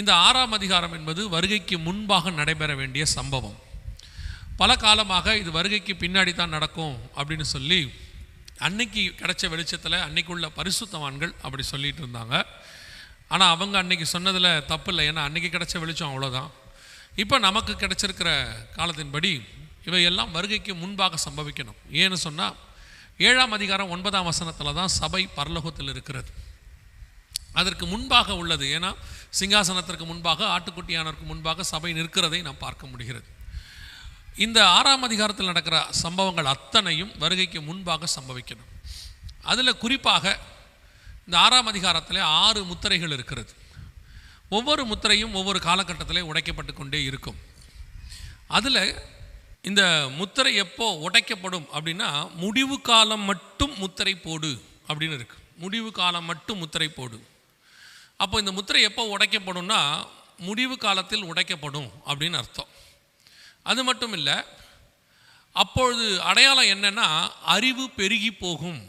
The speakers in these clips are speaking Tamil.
இந்த ஆறாம் அதிகாரம் என்பது வருகைக்கு முன்பாக நடைபெற வேண்டிய சம்பவம். பல காலமாக இது வருகைக்கு பின்னாடி தான் நடக்கும் அப்படின்னு சொல்லி அன்னைக்கு கிடைச்ச வெளிச்சத்தில் அன்னைக்குள்ள பரிசுத்தவான்கள் அப்படி சொல்லிட்டு இருந்தாங்க. ஆனால் அவங்க அன்னைக்கு சொன்னதில் தப்பு இல்லை. ஏன்னா அன்னைக்கு கிடைச்ச வெளிச்சம் அவ்வளோதான் இப்போ நமக்கு கிடைச்சிருக்கிற காலத்தின்படி இவையெல்லாம் வருகைக்கு முன்பாக சம்பவிக்கணும். ஏன்னு சொன்னால் ஏழாம் அதிகாரம் ஒன்பதாம் வசனத்தில் தான் சபை பரலோகத்தில் இருக்கிறது. அதற்கு முன்பாக உள்ளது. ஏன்னா சிங்காசனத்திற்கு முன்பாக ஆட்டுக்குட்டியானருக்கு முன்பாக சபை நிற்கிறதை நாம் பார்க்க முடிகிறது. இந்த ஆறாம் அதிகாரத்தில் நடக்கிற சம்பவங்கள் அத்தனையும் வருகைக்கு முன்பாக சம்பவிக்கணும். அதில் குறிப்பாக இந்த ஆறாம் அதிகாரத்தில் ஆறு முத்திரைகள் இருக்கிறது. ஒவ்வொரு முத்திரையும் ஒவ்வொரு காலகட்டத்திலே உடைக்கப்பட்டு கொண்டே இருக்கும். அதில் இந்த முத்திரை எப்போ உடைக்கப்படும் அப்படின்னா முடிவு காலம் மட்டும் முத்திரை போடு அப்படின்னு இருக்கு. முடிவு காலம் மட்டும் முத்திரை போடு. அப்போ இந்த முத்திரை எப்போ உடைக்கப்படும்னா முடிவு காலத்தில் உடைக்கப்படும் அப்படின்னு அர்த்தம். அது மட்டும் இல்லை அப்பொழுது அடையாளம் என்னென்னா அறிவு பெருகி போகும்.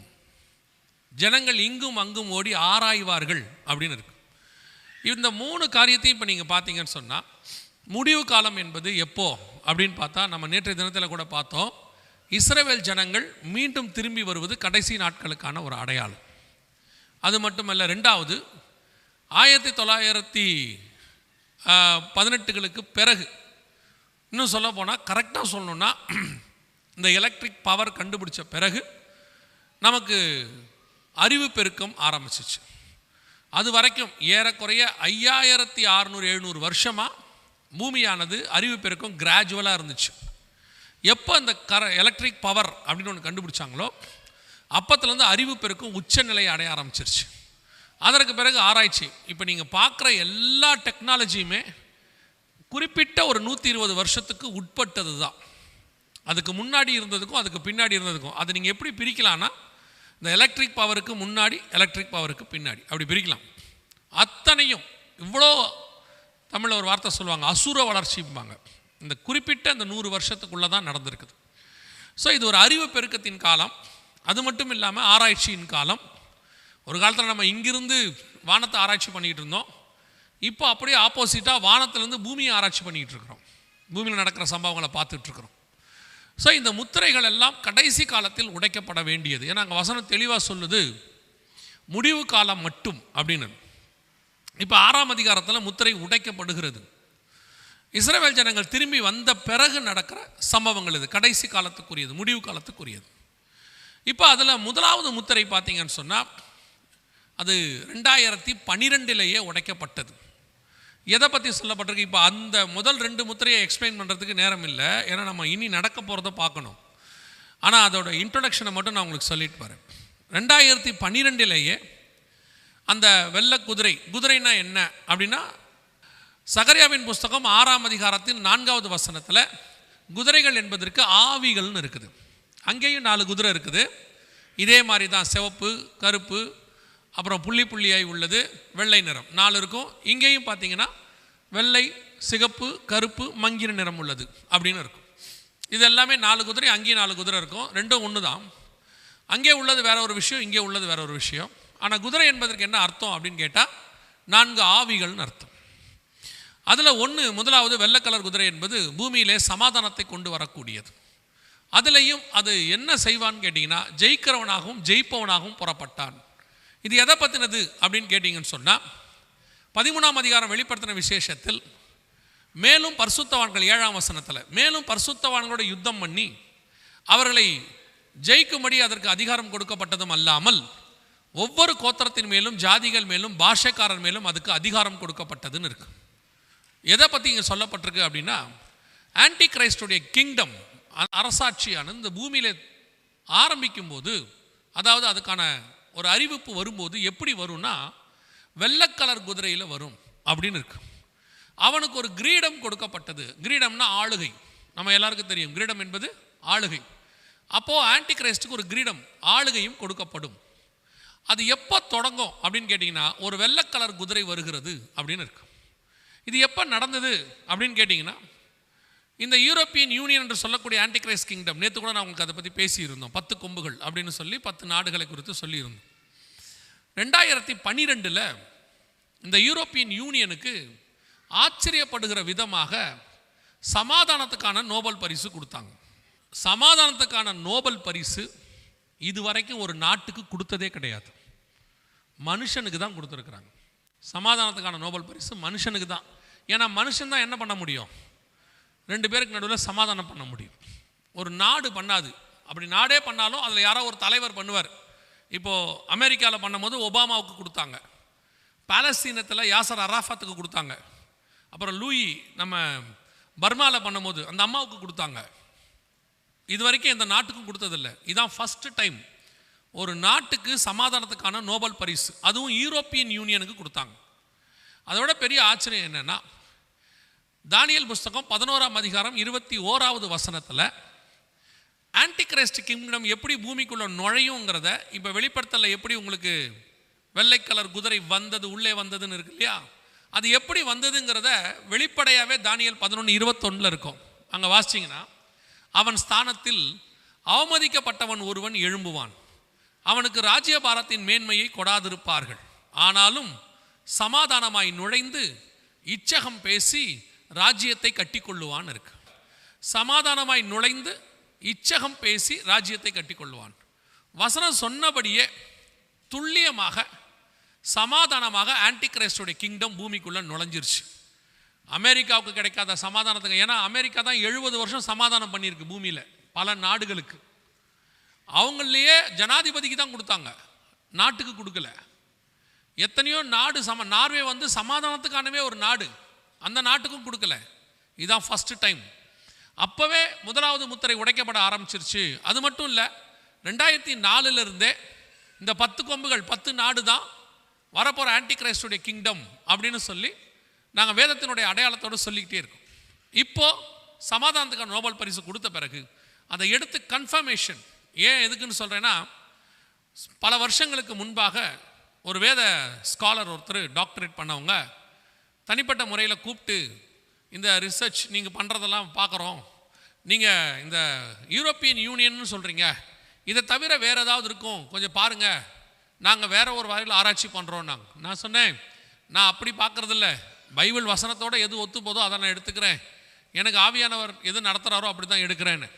ஜனங்கள் இங்கும் அங்கும் ஓடி ஆராய்வார்கள் அப்படின்னு இருக்கு. இந்த மூணு காரியத்தையும் இப்போ நீங்கள் பார்த்தீங்கன்னு சொன்னால் முடிவு காலம் என்பது எப்போ அப்படின்னு பார்த்தா நம்ம நேற்றைய தினத்தில் கூட பார்த்தோம் இஸ்ரேவேல் ஜனங்கள் மீண்டும் திரும்பி வருவது கடைசி நாட்களுக்கான ஒரு அடையாளம். அது மட்டுமல்ல ரெண்டாவது ஆயிரத்தி தொள்ளாயிரத்தி பதினெட்டுகளுக்கு பிறகு. இன்னும் சொல்ல போனால் கரெக்டாக சொல்லணும்னா இந்த எலக்ட்ரிக் பவர் கண்டுபிடிச்ச பிறகு நமக்கு அறிவு பெருக்கம் ஆரம்பிச்சிச்சு. அது வரைக்கும் ஏறக்குறைய ஐயாயிரத்தி அறுநூறு எழுநூறு வருஷமாக பூமியானது அறிவு பெருக்கம் கிராஜுவலாக இருந்துச்சு. எப்போ இந்த கர எலக்ட்ரிக் பவர் அப்படின்னு ஒன்று கண்டுபிடிச்சாங்களோ அப்பத்துலேருந்து அறிவு பெருக்கம் உச்சநிலையை அடைய ஆரம்பிச்சிருச்சு. அதற்கு பிறகு ஆராய்ச்சி. இப்போ நீங்கள் பார்க்குற எல்லா டெக்னாலஜியுமே குறிப்பிட்ட ஒரு நூற்றி இருபது வருஷத்துக்கு உட்பட்டது தான் அதுக்கு முன்னாடி இருந்ததுக்கும் அதுக்கு பின்னாடி இருந்ததுக்கும். அதை நீங்கள் எப்படி பிரிக்கலான்னா இந்த எலக்ட்ரிக் பவருக்கு முன்னாடி எலக்ட்ரிக் பவருக்கு பின்னாடி. அப்படி பிரிக்கலாம். அத்தனையும் இவ்வளோ தமிழில் ஒரு வார்த்தை சொல்லுவாங்க அசுர வளர்ச்சிம்பாங்க. இந்த குறிப்பிட்ட இந்த நூறு வருஷத்துக்குள்ளே தான் நடந்திருக்குது. ஸோ இது ஒரு அறிவு பெருக்கத்தின் காலம். அது மட்டும் இல்லாமல் ஆராய்ச்சியின் காலம். ஒரு காலத்தில் நம்ம இங்கிருந்து வானத்தை ஆராய்ச்சி பண்ணிகிட்டு இருந்தோம். இப்போ அப்படியே ஆப்போசிட்டாக வானத்திலேருந்து பூமியை ஆராய்ச்சி பண்ணிக்கிட்டு இருக்கிறோம். பூமியில் நடக்கிற சம்பவங்களை பார்த்துட்ருக்குறோம் ஸோ இந்த முத்திரைகள் எல்லாம் கடைசி காலத்தில் உடைக்கப்பட வேண்டியது. ஏன்னா அங்கே வசனம் தெளிவாக சொல்லுது முடிவு காலம் மட்டும் அப்படின்னு. இப்போ ஆறாம் அதிகாரத்தில் முத்திரை உடைக்கப்படுகிறது. இஸ்ரேல் ஜனங்கள் திரும்பி வந்த பிறகு நடக்கிற சம்பவங்கள் இது. கடைசி காலத்துக்குரியது முடிவு காலத்துக்குரியது. இப்போ அதில் முதலாவது முத்திரை பார்த்தீங்கன்னு சொன்னால் அது ரெண்டாயிரத்தி பன்னிரெண்டிலேயே உடைக்கப்பட்டது. எதை பற்றி சொல்லப்பட்டிருக்கு? இப்போ அந்த முதல் ரெண்டு முத்திரையை எக்ஸ்பிளைன் பண்ணுறதுக்கு நேரம் இல்லை ஏன்னா நம்ம இனி நடக்க போகிறத பார்க்கணும். ஆனால் அதோட இன்ட்ரொடக்ஷனை மட்டும் நான் உங்களுக்கு சொல்லிட்டு வரேன். ரெண்டாயிரத்தி பன்னிரெண்டிலேயே அந்த வெள்ளை குதிரை குதிரைனா என்ன அப்படின்னா சகரியாவின் புஸ்தகம் ஆறாம் அதிகாரத்தின் நான்காவது வசனத்தில் குதிரைகள் என்பதற்கு ஆவிகள்னு இருக்குது. அங்கேயும் நாலு குதிரை இருக்குது. இதே மாதிரி தான் சிவப்பு கருப்பு அப்புறம் புள்ளி புள்ளியாய் உள்ளது வெள்ளை நிறம். நாலு இருக்கும். இங்கேயும் பார்த்தீங்கன்னா வெள்ளை சிகப்பு கருப்பு மங்கின நிறம் உள்ளது அப்படின்னு இருக்கும். இது எல்லாமே நாலு குதிரை அங்கேயும் நாலு குதிரை இருக்கும். ரெண்டும் ஒன்று தான் அங்கே உள்ளது வேற ஒரு விஷயம் இங்கே உள்ளது வேற ஒரு விஷயம். ஆனால் குதிரை என்பதற்கு என்ன அர்த்தம் அப்படின்னு கேட்டால் நான்கு ஆவிகள்னு அர்த்தம். அதில் ஒன்று முதலாவது வெள்ளை கலர் குதிரை என்பது பூமியிலே சமாதானத்தை கொண்டு வரக்கூடியது. அதுலேயும் அது என்ன செய்வான்னு கேட்டிங்கன்னா ஜெயிக்கிறவனாகவும் ஜெயிப்பவனாகவும் புறப்பட்டான். இது எதை பற்றினது அப்படின்னு கேட்டிங்கன்னு சொன்னால் பதிமூணாம் அதிகாரம் வெளிப்படுத்தின விசேஷத்தில் மேலும் பரிசுத்தவான்கள் ஏழாம் வசனத்தில் மேலும் பரிசுத்தவான்களோட யுத்தம் பண்ணி அவர்களை ஜெயிக்கும்படி அதற்கு அதிகாரம் கொடுக்கப்பட்டதும் அல்லாமல் ஒவ்வொரு கோத்திரத்தின் மேலும் ஜாதிகள் மேலும் பாஷைக்காரர் மேலும் அதுக்கு அதிகாரம் கொடுக்கப்பட்டதுன்னு இருக்கு. எதை பற்றி இங்கே சொல்லப்பட்டிருக்கு அப்படின்னா ஆன்டி கிரைஸ்டுடைய கிங்டம் அரசாட்சியான இந்த பூமியில் ஆரம்பிக்கும் போது அதாவது அதுக்கான ஒரு அறிவிப்பு வரும்போது எப்படி வரும்னா வெள்ளக்கலர் குதிரையில் வரும் அப்படின்னு இருக்கு. அவனுக்கு ஒரு கிரீடம் கொடுக்கப்பட்டது. கிரீடம்னா ஆளுகை. நம்ம எல்லாருக்கும் தெரியும். கிரீடம் என்பது ஆளுகை. அப்போது ஆன்டி கிரைஸ்டுக்கு ஒரு கிரீடம் ஆளுகையும் கொடுக்கப்படும். அது எப்போ தொடங்கும் அப்படின்னு கேட்டிங்கன்னா ஒரு வெள்ளக்கலர் குதிரை வருகிறது அப்படின்னு இருக்கு. இது எப்போ நடந்தது அப்படின்னு கேட்டிங்கன்னா இந்த யூரோப்பியன் யூனியன் என்று சொல்லக்கூடிய ஆன்டிகிரைஸ் கிங்டம் நேற்று கூட நான் உங்களுக்கு அதை பற்றி பேசியிருந்தோம். பத்து கொம்புகள் அப்படின்னு சொல்லி பத்து நாடுகளை குறித்து சொல்லியிருந்தோம். ரெண்டாயிரத்தி பன்னிரெண்டில் இந்த யூரோப்பியன் யூனியனுக்கு ஆச்சரியப்படுகிற விதமாக சமாதானத்துக்கான நோபல் பரிசு கொடுத்தாங்க. சமாதானத்துக்கான நோபல் பரிசு இதுவரைக்கும் ஒரு நாட்டுக்கு கொடுத்ததே கிடையாது. மனுஷனுக்கு தான் கொடுத்துருக்குறாங்க. சமாதானத்துக்கான நோபல் பரிசு மனுஷனுக்கு தான். ஏன்னா மனுஷன் தான் என்ன பண்ண முடியும்? ரெண்டு பேருக்கு நடுவில் சமாதானம் பண்ண முடியும். ஒரு நாடு பண்ணாது. அப்படி நாடே பண்ணாலும் அதில் யாரோ ஒரு தலைவர் பண்ணுவார். இப்போது அமெரிக்காவில் பண்ணும்போது ஒபாமாவுக்கு கொடுத்தாங்க. பாலஸ்தீனத்தில் யாசர் அராஃபாத்துக்கு கொடுத்தாங்க. அப்புறம் லூயி நம்ம பர்மாவில் பண்ணும்போது அந்த அம்மாவுக்கு கொடுத்தாங்க. இது வரைக்கும் எந்த நாட்டுக்கும் கொடுத்ததில்ல. இதான் ஃபஸ்ட்டு டைம் ஒரு நாட்டுக்கு சமாதானத்துக்கான நோபல் பரிசு. அதுவும் யூரோப்பியன் யூனியனுக்கு கொடுத்தாங்க. அதோட பெரிய ஆச்சரியம் என்னன்னா தானியல் புஸ்தகம் பதினோராம் அதிகாரம் இருபத்தி ஓராவது வசனத்தில் ஆன்டிகிரைஸ்ட் கிங்டம் எப்படி பூமிக்குள்ளே நுழையுங்கிறத இப்போ வெளிப்படுத்தல எப்படி உங்களுக்கு வெள்ளை கலர் குதிரை வந்தது உள்ளே வந்ததுன்னு இருக்கு இல்லையா? அது எப்படி வந்ததுங்கிறத வெளிப்படையாகவே தானியல் பதினொன்று இருபத்தொன்னில் இருக்கும். அங்கே வாசிச்சிங்கன்னா அவன் ஸ்தானத்தில் அவமதிக்கப்பட்டவன் ஒருவன் எழும்புவான். அவனுக்கு ராஜ்யபாரத்தின் மேன்மையை கொடாதிருப்பார்கள். ஆனாலும் சமாதானமாய் நுழைந்து இச்சகம் பேசி ராஜ்யத்தை கட்டிக்கொள்ளுவான் இருக்கு. சமாதானமாய் நுழைந்து இச்சகம் பேசி ராஜ்யத்தை கட்டிக்கொள்வான். வசனம் சொன்னபடியே துல்லியமாக சமாதானமாக ஆன்டிகிரைஸ்டுடைய கிங்டம் பூமிக்குள்ளே நுழைஞ்சிருச்சு. அமெரிக்காவுக்கு கிடைக்காத சமாதானத்துக்கு ஏன்னா அமெரிக்கா தான் எழுபது வருஷம் சமாதானம் பண்ணியிருக்கு பூமியில் பல நாடுகளுக்கு. அவங்களையே ஜனாதிபதிக்கு தான் கொடுத்தாங்க நாட்டுக்கு கொடுக்கல. எத்தனையோ நாடு சம நார்வே வந்து சமாதானத்துக்கானவே ஒரு நாடு. அந்த நாட்டுக்கும் கொடுக்கல. இதுதான் ஃபஸ்ட்டு டைம் அப்போவே முதலாவது முத்திரை உடைக்கப்பட ஆரம்பிச்சிருச்சு. அது மட்டும் இல்லை ரெண்டாயிரத்தி நாலுலேருந்தே இந்த பத்து கொம்புகள் பத்து நாடு தான் வரப்போகிற ஆன்டிகிரைஸ்டுடைய கிங்டம் அப்படின்னு சொல்லி நாங்கள் வேதத்தினுடைய அடையாளத்தோடு சொல்லிக்கிட்டே இருக்கோம். இப்போது சமாதானத்துக்கான நோபல் பரிசு கொடுத்த பிறகு அதை எடுத்து கன்ஃபர்மேஷன் ஏன் எதுக்குன்னு சொல்கிறேன்னா பல வருஷங்களுக்கு முன்பாக ஒரு வேத ஸ்காலர் ஒருத்தர் டாக்டரேட் பண்ணவங்க தனிப்பட்ட முறையில் கூப்பிட்டு இந்த ரிசர்ச் நீங்கள் பண்ணுறதெல்லாம் பார்க்குறோம் நீங்கள் இந்த யூரோப்பியன் யூனியன்னு சொல்கிறீங்க இதை தவிர வேறு ஏதாவது இருக்கும்? கொஞ்சம் பாருங்கள் நாங்கள் வேற ஒரு வகையில் ஆராய்ச்சி பண்ணுறோம் நாங்கள் நான் சொன்னேன் நான் அப்படி பார்க்குறதில்ல பைபிள் வசனத்தோட எது ஒத்து போதோ அதை நான் எடுத்துக்கிறேன். எனக்கு ஆவியானவர் எது நடத்துகிறாரோ அப்படி தான் எடுக்கிறேன்னு.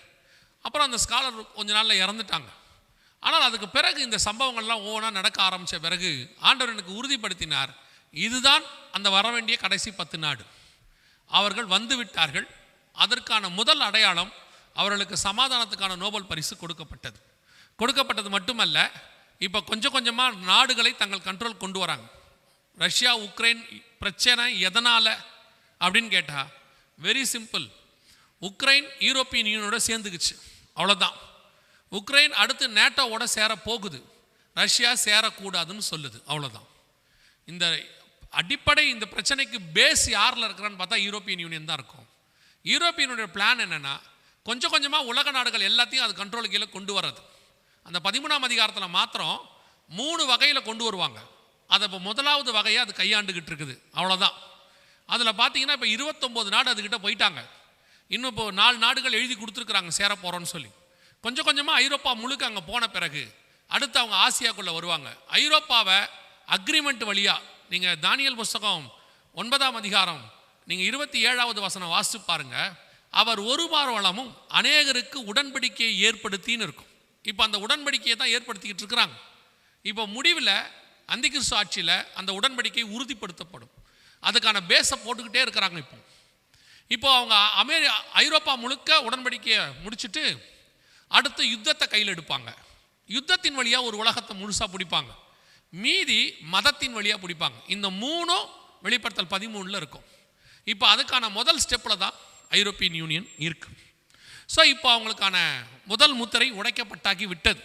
அப்புறம் அந்த ஸ்காலர் கொஞ்ச நாளில் இறந்துட்டாங்க. ஆனால் அதுக்கு பிறகு இந்த சம்பவங்கள்லாம் ஒவ்வொன்றா நடக்க ஆரம்பித்த பிறகு ஆண்டவர் எனக்கு உறுதிப்படுத்தினார். இதுதான் அந்த வர வேண்டிய கடைசி பத்து நாடு. அவர்கள் வந்து விட்டார்கள். அதற்கான முதல் அடையாளம் அவர்களுக்கு சமாதானத்துக்கான நோபல் பரிசு கொடுக்கப்பட்டது. கொடுக்கப்பட்டது மட்டுமல்ல இப்போ கொஞ்சம் கொஞ்சமாக நாடுகளை தங்கள் கண்ட்ரோல் கொண்டு வராங்க. ரஷ்யா உக்ரைன் பிரச்சனை எதனால் அப்படின்னு கேட்டால் வெரி சிம்பிள் உக்ரைன் யூரோப்பியன் யூனியனோட சேர்ந்துக்குச்சு. அவ்வளோதான் உக்ரைன் அடுத்து நேட்டோவோட சேர போகுது ரஷ்யா சேரக்கூடாதுன்னு சொல்லுது. அவ்வளோதான் இந்த அடிப்படை இந்த பிரச்சனைக்கு பேஸ் யாரில் இருக்கிறான்னு பார்த்தா யூரோப்பியன் யூனியன் தான் இருக்கும். யூரோப்பியனுடைய பிளான் என்னென்னா கொஞ்சம் கொஞ்சமாக உலக நாடுகள் எல்லாத்தையும் அது கண்ட்ரோல் கீழே கொண்டு வர்றது. அந்த பதிமூணாம் அதிகாரத்தில் மாத்திரம் மூணு வகையில் கொண்டு வருவாங்க. அதை இப்போ முதலாவது வகையை அது கையாண்டுக்கிட்டு இருக்குது. அவ்வளோதான் அதில் பார்த்தீங்கன்னா இப்போ இருபத்தொம்போது நாடு அதுக்கிட்ட போயிட்டாங்க. இன்னும் இப்போ நாலு நாடுகள் எழுதி கொடுத்துருக்குறாங்க சேர போகிறோன்னு சொல்லி. கொஞ்சம் கொஞ்சமாக ஐரோப்பா முழுக்க அங்கே போன பிறகு அடுத்து அவங்க ஆசியாக்குள்ளே வருவாங்க. ஐரோப்பாவை அக்ரிமெண்ட் வழியாக நீங்கள் தானியல் புஸ்தகம் ஒன்பதாம் அதிகாரம் நீங்கள் இருபத்தி ஏழாவது வசனம் வாசித்து பாருங்க. அவர் ஒரு மார்வளமும் அநேகருக்கு உடன்படிக்கையை ஏற்படுத்தின்னு இருக்கும். இப்போ அந்த உடன்படிக்கையை தான் ஏற்படுத்திக்கிட்டு இருக்கிறாங்க. இப்போ முடிவில் அந்திகிறிஸ்து ஆட்சியில் அந்த உடன்படிக்கை உறுதிப்படுத்தப்படும். அதுக்கான பேஸை போட்டுக்கிட்டே இருக்கிறாங்க இப்போ. இப்போ அவங்க அமெரி ஐரோப்பா முழுக்க உடன்படிக்கையை முடிச்சுட்டு அடுத்து யுத்தத்தை கையில் எடுப்பாங்க. யுத்தத்தின் வழியாக ஒரு உலகத்தை முழுசாக பிடிப்பாங்க. மீதி மதத்தின் வழியாக பிடிப்பாங்க. இந்த மூணும் வெளிப்படுத்தல் பதிமூணில் இருக்கும். இப்போ அதுக்கான முதல் ஸ்டெப்பில் தான் ஐரோப்பியன் யூனியன் இருக்கு. ஸோ இப்போ அவங்களுக்கான முதல் முத்திரை உடைக்கப்பட்டாக்கி விட்டது.